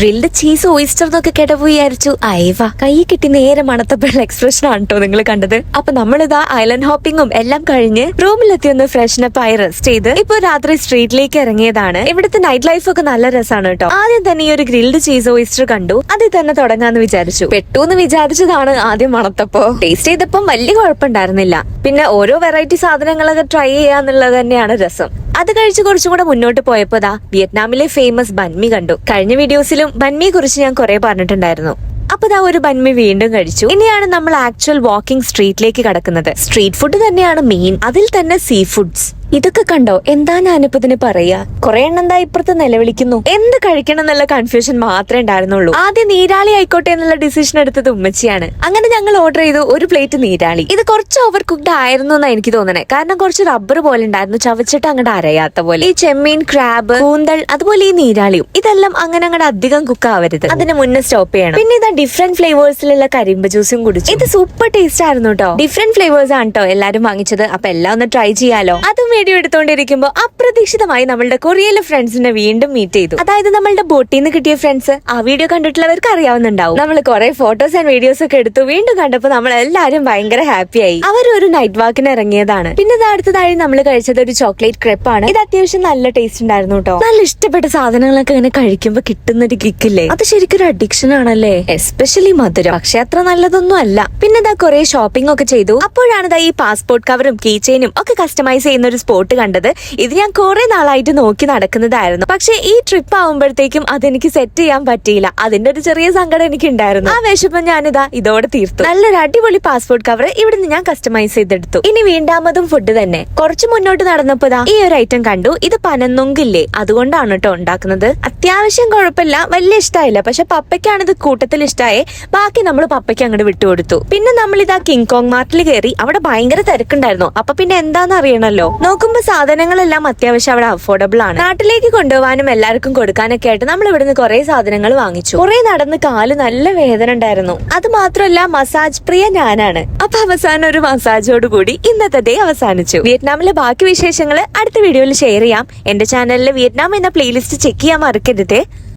Grilled cheese oyster എന്നൊക്കെ കേട്ടപ്പോ വിചാരിച്ചു. അയവ കൈ കിട്ടി നേരെ മണത്തപ്പോഴുള്ള എക്സ്പ്രഷൻ ആണ് നിങ്ങൾ കണ്ടത്. അപ്പൊ നമ്മളിതാ ഐലൻഡ് ഹോപ്പിംഗും എല്ലാം കഴിഞ്ഞ് റൂമിലെത്തി ഒന്ന് ഫ്രഷ്നപ്പ് ആയി റെസ്റ്റ് ചെയ്ത് ഇപ്പൊ രാത്രി സ്ട്രീറ്റിലേക്ക് ഇറങ്ങിയതാണ്. ഇവിടുത്തെ നൈറ്റ് ലൈഫ് ഒക്കെ നല്ല രസമാണ് കേട്ടോ ആദ്യം തന്നെ ഈ ഒരു ഗ്രിൽഡ് ചീസ് ഓയിസ്റ്റർ കണ്ടു. അതിൽ തന്നെ തുടങ്ങാന്ന് വിചാരിച്ചു. പെട്ടു എന്ന് വിചാരിച്ചതാണ് ആദ്യം മണത്തപ്പോ. ടേസ്റ്റ് ചെയ്തപ്പം വലിയ കുഴപ്പമുണ്ടായിരുന്നില്ല. പിന്നെ ഓരോ വെറൈറ്റി സാധനങ്ങളൊക്കെ ട്രൈ ചെയ്യാന്നുള്ളത് തന്നെയാണ് രസം. അത് കഴിച്ച് കുറച്ചും കൂടെ മുന്നോട്ട് പോയപ്പോ ദാ വിയറ്റ്നാമിലെ ഫേമസ് ബൻമി കണ്ടു. കഴിഞ്ഞ വീഡിയോസിലും ബൻമിയെ കുറിച്ച് ഞാൻ കുറെ പറഞ്ഞിട്ടുണ്ടായിരുന്നു. അപ്പൊ ദാ ഒരു ബൻമി വീണ്ടും കഴിച്ചു. ഇനിയാണ് നമ്മൾ ആക്ച്വൽ വാക്കിംഗ് സ്ട്രീറ്റിലേക്ക് കടക്കുന്നത്. സ്ട്രീറ്റ് ഫുഡ് തന്നെയാണ് മെയിൻ അതിൽ തന്നെ സീ ഫുഡ്സ് ഇതൊക്കെ കണ്ടോ? എന്താ ഞാനിപ്പതിന് പറയാ കുറെ എണ്ണം എന്താ ഇപ്പുറത്ത് നിലവിളിക്കുന്നു. എന്ത് കഴിക്കണം എന്നുള്ള കൺഫ്യൂഷൻ മാത്രമേ ഉണ്ടായിരുന്നുള്ളൂ. ആദ്യം നീരാളി ആയിക്കോട്ടെ എന്നുള്ള ഡിസിഷൻ എടുത്തത് ഉമ്മച്ചിയാണ്. അങ്ങനെ ഞങ്ങൾ ഓർഡർ ചെയ്തു ഒരു പ്ലേറ്റ് നീരാളി. ഇത് കുറച്ച് ഓവർ കുക്ക്ഡ് ആയിരുന്നു എന്നാണ് എനിക്ക് തോന്നണേ. കാരണം കുറച്ച് റബ്ബർ പോലെ ഉണ്ടായിരുന്നു ചവച്ചിട്ട് അങ്ങോട്ട് അരയാത്ത പോലെ. ഈ ചെമ്മീൻ ക്രാബ് കൂന്തൽ അതുപോലെ ഈ നീരാളിയും ഇതെല്ലാം അങ്ങനെ അങ്ങോട്ട് അധികം കുക്ക് ആവരുത്. അതിന് മുന്നേ സ്റ്റോപ്പ് ചെയ്യണം. പിന്നെ ഇതാ ഡിഫറെന്റ് ഫ്ലേവേഴ്സിലുള്ള കരിമ്പ് ജ്യൂസും കുടിച്ചു. ഇത് സൂപ്പർ ടേസ്റ്റ് ആയിരുന്നു കേട്ടോ ഡിഫറെന്റ് ഫ്ലേവേഴ്സ് ആണ് കേട്ടോ എല്ലാരും വാങ്ങിച്ചത്. അപ്പൊ എല്ലാം ഒന്ന് ട്രൈ ചെയ്യാലോ. അതും വീഡിയോ എടുത്തോണ്ടിരിക്കുമ്പോ അപ്രതീക്ഷിതമായി നമ്മളുടെ കൊറിയയിലെ ഫ്രണ്ട്സിനെ വീണ്ടും മീറ്റ് ചെയ്തു. അതായത് നമ്മളുടെ ബോട്ടിൽ നിന്ന് കിട്ടിയ ഫ്രണ്ട്സ് ആ വീഡിയോ കണ്ടിട്ടുള്ളവർക്ക് അറിയാവുന്നുണ്ടാവും. നമ്മൾ കുറെ ഫോട്ടോസ് ആൻഡ് വീഡിയോസ് ഒക്കെ എടുത്തു. വീണ്ടും കണ്ടപ്പോ നമ്മൾ എല്ലാരും ഭയങ്കര ഹാപ്പിയായി അവർ ഒരു നൈറ്റ് വാക്കിന് ഇറങ്ങിയതാണ്. പിന്നെ അടുത്തതായി നമ്മൾ കഴിച്ചത് ഒരു ചോക്ലേറ്റ് ക്രെപ്പ് ആണ്. ഇത് അത്യാവശ്യം നല്ല ടേസ്റ്റ് ഉണ്ടായിരുന്നു കേട്ടോ നല്ല ഇഷ്ടപ്പെട്ട സാധനങ്ങളൊക്കെ ഇങ്ങനെ കഴിക്കുമ്പോ കിട്ടുന്ന ഒരു കിക്കില്ലേ അത് ശരിക്കും ഒരു അഡിക്ഷൻ ആണല്ലേ? എസ്പെഷ്യലി മധുരം. പക്ഷെ അത്ര നല്ലതൊന്നും അല്ല. പിന്നെ കുറെ ഷോപ്പിംഗ് ഒക്കെ ചെയ്തു. അപ്പോഴാണ് ഈ പാസ്പോർട്ട് കവറും കീ ചെയിനും ഒക്കെ കസ്റ്റമൈസ് ചെയ്യുന്ന ഒരു സ്പോട്ട് കണ്ടത്. ഇത് ഞാൻ കുറെ നാളായിട്ട് നോക്കി നടക്കുന്നതായിരുന്നു. പക്ഷെ ഈ ട്രിപ്പ് ആവുമ്പോഴത്തേക്കും അതെനിക്ക് സെറ്റ് ചെയ്യാൻ പറ്റിയില്ല. അതിന്റെ ഒരു ചെറിയ സങ്കടം എനിക്ക് ഉണ്ടായിരുന്നു ആ വിഷമം ഞാനിതാ ഇതോടെ തീർത്തു. നല്ലൊരു അടിപൊളി പാസ്പോർട്ട് കവർ ഇവിടുന്ന് ഞാൻ കസ്റ്റമൈസ് ചെയ്തെടുത്തു. ഇനി വീണ്ടാമതും ഫുഡ് തന്നെ. കുറച്ച് മുന്നോട്ട് നടന്നപ്പോ ഈ ഒരു ഐറ്റം കണ്ടു. ഇത് പനന്നൊങ്കില്ലേ അതുകൊണ്ടാണ് കേട്ടോ ഉണ്ടാക്കുന്നത്. അത്യാവശ്യം കുഴപ്പമില്ല. വലിയ ഇഷ്ടമായില്ല പക്ഷെ പപ്പയ്ക്കാണ് ഇത് കൂട്ടത്തിൽ ഇഷ്ടമായേ ബാക്കി നമ്മൾ പപ്പയ്ക്ക് അങ്ങോട്ട് വിട്ടുകൊടുത്തു. പിന്നെ നമ്മൾ ഇതാ കിങ് കോങ് മാർട്ടിൽ കയറി അവിടെ ഭയങ്കര തിരക്കുണ്ടായിരുന്നു. അപ്പൊ പിന്നെ എന്താന്ന് അറിയണല്ലോ? നോക്കുമ്പോ സാധനങ്ങളെല്ലാം അത്യാവശ്യം അവിടെ അഫോർഡബിൾ ആണ്. നാട്ടിലേക്ക് കൊണ്ടുപോകാനും എല്ലാവർക്കും കൊടുക്കാനൊക്കെ ആയിട്ട് നമ്മൾ ഇവിടുന്ന് കുറെ സാധനങ്ങൾ വാങ്ങിച്ചു. കുറെ നടന്ന് കാൽ നല്ല വേദന ഉണ്ടായിരുന്നു. അത് മാത്രമല്ല മസാജ് പ്രിയ ഞാനാണ്. അപ്പൊ അവസാനം ഒരു മസാജോട് കൂടി ഇന്നത്തെ ഡേ അവസാനിച്ചു. വിയറ്റ്നാമിലെ ബാക്കി വിശേഷങ്ങൾ അടുത്ത വീഡിയോയിൽ ഷെയർ ചെയ്യാം. എന്റെ ചാനലിലെ വിയറ്റ്നാം എന്ന പ്ലേലിസ്റ്റ് ചെക്ക് ചെയ്യാൻ മറക്കരുതേ.